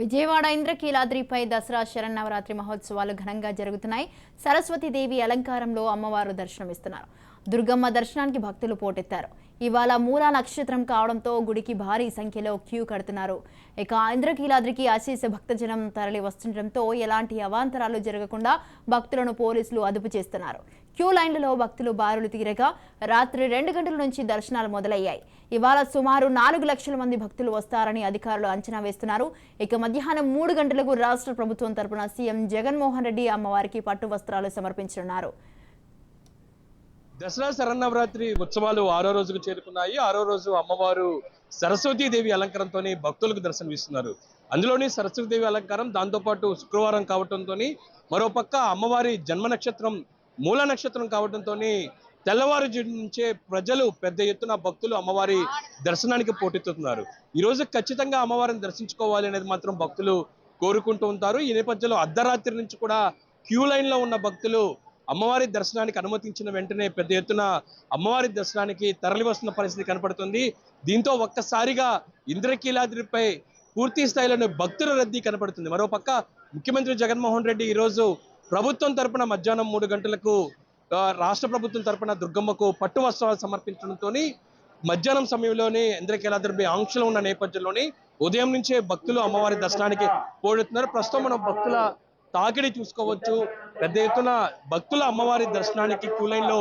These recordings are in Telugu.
విజయవాడ ఇంద్రకీలాద్రిపై దసరా శరన్నవరాత్రి మహోత్సవాలు ఘనంగా జరుగుతున్నాయి. సరస్వతీదేవి అలంకారంలో అమ్మవారు దర్శనమిస్తున్నారు. దుర్గమ్మ దర్శనానికి భక్తులు పోటెత్తారు. ఇవాళ మూలా నక్షత్రం కావడంతో గుడికి భారీ సంఖ్యలో క్యూ కడుతున్నారు. ఇక ఇంద్రకీలాద్రికి అశేష భక్తజనం తరలి వస్తుండటంతో ఎలాంటి అవాంతరాలు జరగకుండా భక్తులను పోలీసులు అదుపు చేస్తున్నారు. క్యూ లైన్లలో భక్తులు బారులు తీరగా రాత్రి రెండు గంటల నుంచి దర్శనాలు మొదలయ్యాయి. ఇవాళ సుమారు నాలుగు లక్షల మంది భక్తులు వస్తారని అధికారులు అంచనా వేస్తున్నారు. ఇక మధ్యాహ్నం మూడు గంటలకు రాష్ట్ర ప్రభుత్వం తరపున సీఎం జగన్మోహన్ రెడ్డి అమ్మవారికి పట్టు వస్త్రాలు సమర్పించనున్నారు. దసరా శరన్నవరాత్రి ఉత్సవాలు ఆరో రోజుకు చేరుకున్నాయి. ఆరో రోజు అమ్మవారు సరస్వతీదేవి అలంకారంతోనే భక్తులకు దర్శనమిస్తున్నారు. అందులోని సరస్వతీదేవి అలంకారం దాంతోపాటు శుక్రవారం కావడంతో మరోపక్క అమ్మవారి జన్మ నక్షత్రం మూల నక్షత్రం కావడంతో తెల్లవారు నుంచే ప్రజలు పెద్ద ఎత్తున భక్తులు అమ్మవారి దర్శనానికి పోటెత్తుతున్నారు. ఈరోజు ఖచ్చితంగా అమ్మవారిని దర్శించుకోవాలి అనేది మాత్రం భక్తులు కోరుకుంటూ ఉంటారు. ఈ నేపథ్యంలో అర్ధరాత్రి నుంచి కూడా క్యూ లైన్లో ఉన్న భక్తులు అమ్మవారి దర్శనానికి అనుమతించిన వెంటనే పెద్ద ఎత్తున అమ్మవారి దర్శనానికి తరలి వస్తున్న పరిస్థితి కనపడుతుంది. దీంతో ఒక్కసారిగా ఇంద్రకీలాద్రిపై పూర్తి స్థాయిలోనే భక్తుల రద్దీ కనపడుతుంది. మరోపక్క ముఖ్యమంత్రి జగన్మోహన్ రెడ్డి ఈరోజు ప్రభుత్వం తరపున మధ్యాహ్నం మూడు గంటలకు రాష్ట్ర ప్రభుత్వం తరపున దుర్గమ్మకు పట్టు వస్త్రాలు సమర్పించడంతో మధ్యాహ్నం సమయంలోనే ఇంద్రకీలాద్రిపై ఆంక్షలు ఉన్న నేపథ్యంలోని ఉదయం నుంచే భక్తులు అమ్మవారి దర్శనానికి పోడుతున్నారు ప్రస్తుతం మనం భక్తుల తాకిడి చూసుకోవచ్చు. పెద్ద ఎత్తున భక్తుల అమ్మవారి దర్శనానికి క్యూ లో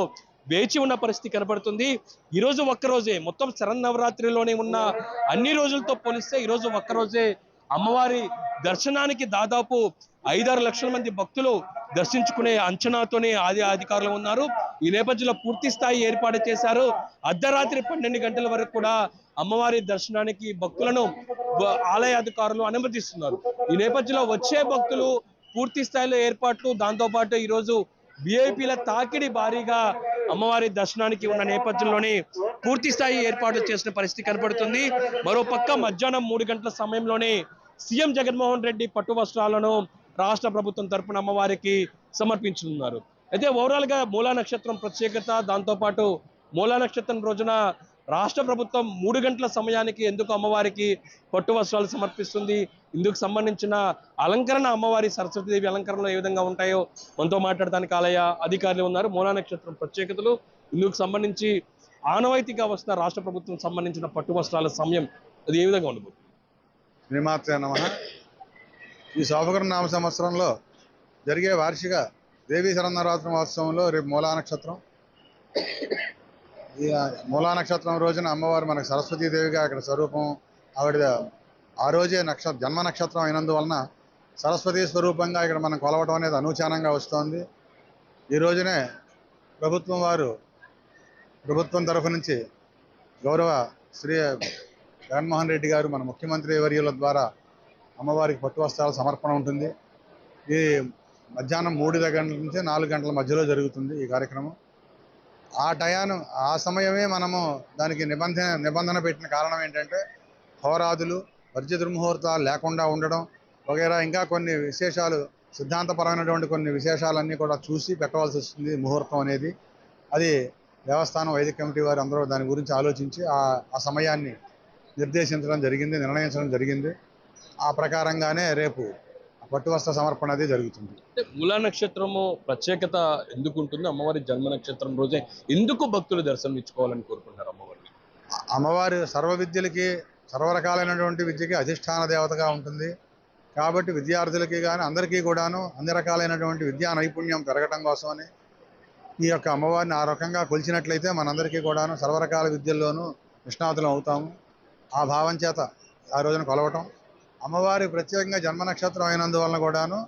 వేచి ఉన్న పరిస్థితి కనబడుతుంది. ఈరోజు ఒక్కరోజే మొత్తం శరన్నవరాత్రిలోనే ఉన్న అన్ని రోజులతో పోలిస్తే ఈరోజు ఒక్కరోజే అమ్మవారి దర్శనానికి దాదాపు ఐదారు లక్షల మంది భక్తులు దర్శించుకునే అంచనాతోనే ఆది అధికారులు ఉన్నారు. ఈ నేపథ్యంలో పూర్తి స్థాయి ఏర్పాటు చేశారు. అర్ధరాత్రి పన్నెండు గంటల వరకు కూడా అమ్మవారి దర్శనానికి భక్తులను ఆలయ అధికారులు అనుమతిస్తున్నారు. ఈ నేపథ్యంలో వచ్చే భక్తులు పూర్తి స్థాయిలో ఏర్పాట్లు దాంతోపాటు ఈరోజు విఐపీల తాకిడి భారీగా అమ్మవారి దర్శనానికి ఉన్న నేపథ్యంలోనే పూర్తి స్థాయి ఏర్పాట్లు చేసిన పరిస్థితి కనపడుతుంది. మరో పక్క మధ్యాహ్నం మూడు గంటల సమయంలోనే సీఎం జగన్మోహన్ రెడ్డి పట్టు వస్త్రాలను రాష్ట్ర ప్రభుత్వం తరపున అమ్మవారికి సమర్పించనున్నారు. అయితే ఓవరాల్గా మూలా నక్షత్రం ప్రత్యేకత దాంతోపాటు మూలా నక్షత్రం రోజున రాష్ట్ర ప్రభుత్వం మూడు గంటల సమయానికి ఎందుకు అమ్మవారికి పట్టు వస్త్రాలు సమర్పిస్తుంది? ఇందుకు సంబంధించిన అలంకరణ అమ్మవారి సరస్వతీదేవి అలంకరణలో ఏ విధంగా ఉంటాయో మనతో మాట్లాడడానికి ఆలయ అధికారులు ఉన్నారు. మూలా నక్షత్రం ప్రత్యేకతలు. ఇందుకు సంబంధించి ఆనవాయితీగా వస్తున్న రాష్ట్ర ప్రభుత్వం సంబంధించిన పట్టు వస్త్రాల సమయం అది ఏ విధంగా ఉండబోతుంది? శ్రీమాత్రే నమ. ఈ శోభకర నామ సంవత్సరంలో జరిగే వార్షిక దేవీ శరణరాత్రి మహోత్సవంలో రేపు మూలా నక్షత్రం. ఈ మూలా నక్షత్రం రోజున అమ్మవారు మనకు సరస్వతీదేవిగా అక్కడ స్వరూపం ఆవిడ ఆ రోజే నక్ష జన్మ నక్షత్రం అయినందువలన సరస్వతి స్వరూపంగా ఇక్కడ మనం కొలవటం అనేది అనూచానంగా వస్తోంది. ఈ రోజునే ప్రభుత్వం వారు ప్రభుత్వం తరఫు నుంచి గౌరవ శ్రీ జగన్మోహన్ రెడ్డి గారు మన ముఖ్యమంత్రి వర్యుల ద్వారా అమ్మవారికి పట్టు వస్త్రాల సమర్పణ ఉంటుంది. ఈ మధ్యాహ్నం మూడు గంటల నుంచి నాలుగు గంటల మధ్యలో జరుగుతుంది ఈ కార్యక్రమం. ఆ టయాను ఆ సమయమే మనము దానికి నిబంధన నిబంధన పెట్టిన కారణం ఏంటంటే హోరాదులు వర్జ దుర్ముహూర్తాలు లేకుండా ఉండడం వగైరా ఇంకా కొన్ని విశేషాలు సిద్ధాంతపరమైనటువంటి కొన్ని విశేషాలన్నీ కూడా చూసి పెట్టవలసి వస్తుంది ముహూర్తం అనేది. అది దేవస్థానం వైదిక కమిటీ వారు అందరూ దాని గురించి ఆలోచించి ఆ ఆ సమయాన్ని నిర్దేశించడం జరిగింది నిర్ణయించడం జరిగింది. ఆ ప్రకారంగానే రేపు పట్టు వస్త్ర సమర్పణ అది జరుగుతుంది. మూలా నక్షత్రము ప్రత్యేకత ఎందుకు ఉంటుంది? అమ్మవారి జన్మ నక్షత్రం రోజే ఎందుకు భక్తులు దర్శనం ఇచ్చుకోవాలని కోరుకుంటారు అమ్మవారిని? అమ్మవారి సర్వ విద్యలకి సర్వరకాలైనటువంటి విద్యకి అధిష్టాన దేవతగా ఉంటుంది. కాబట్టి విద్యార్థులకి కానీ అందరికీ కూడాను అన్ని రకాలైనటువంటి విద్యా నైపుణ్యం పెరగటం కోసమని ఈ యొక్క అమ్మవారిని ఆ రకంగా కొలిచినట్లయితే మనందరికీ కూడాను సర్వరకాల విద్యల్లోనూ నిష్ణాతులం అవుతాము. ఆ భావం చేత ఆ రోజున కొలవటం. అమ్మవారి ప్రత్యేకంగా జన్మ నక్షత్రం అయినందువలన కూడాను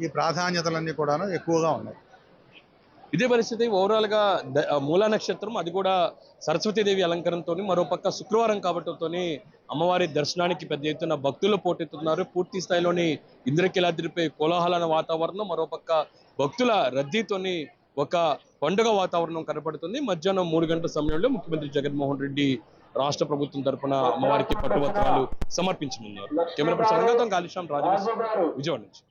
ఈ ప్రాధాన్యతలన్నీ కూడాను ఎక్కువగా ఉన్నాయి. ఇదే పరిస్థితి ఓవరాల్గా మూలా నక్షత్రం అది కూడా సరస్వతీదేవి అలంకరణతో మరోపక్క శుక్రవారం కాబట్టితో అమ్మవారి దర్శనానికి పెద్ద ఎత్తున భక్తులు పోటెత్తుతున్నారు. పూర్తి స్థాయిలోని ఇంద్రకిలాద్రిపై కోలాహలన వాతావరణం మరోపక్క భక్తుల రద్దీతోని ఒక పండుగ వాతావరణం కనపడుతుంది. మధ్యాహ్నం మూడు గంటల సమయంలో ముఖ్యమంత్రి జగన్మోహన్ రెడ్డి రాష్ట్ర ప్రభుత్వం తరపున అమ్మవారికి పట్టువస్త్రాలు సమర్పించనున్నారు. కెమెరా పర్సన్ రంగంతో కాళీశ్యాం రాజేష్ విజయవాడ నుంచి.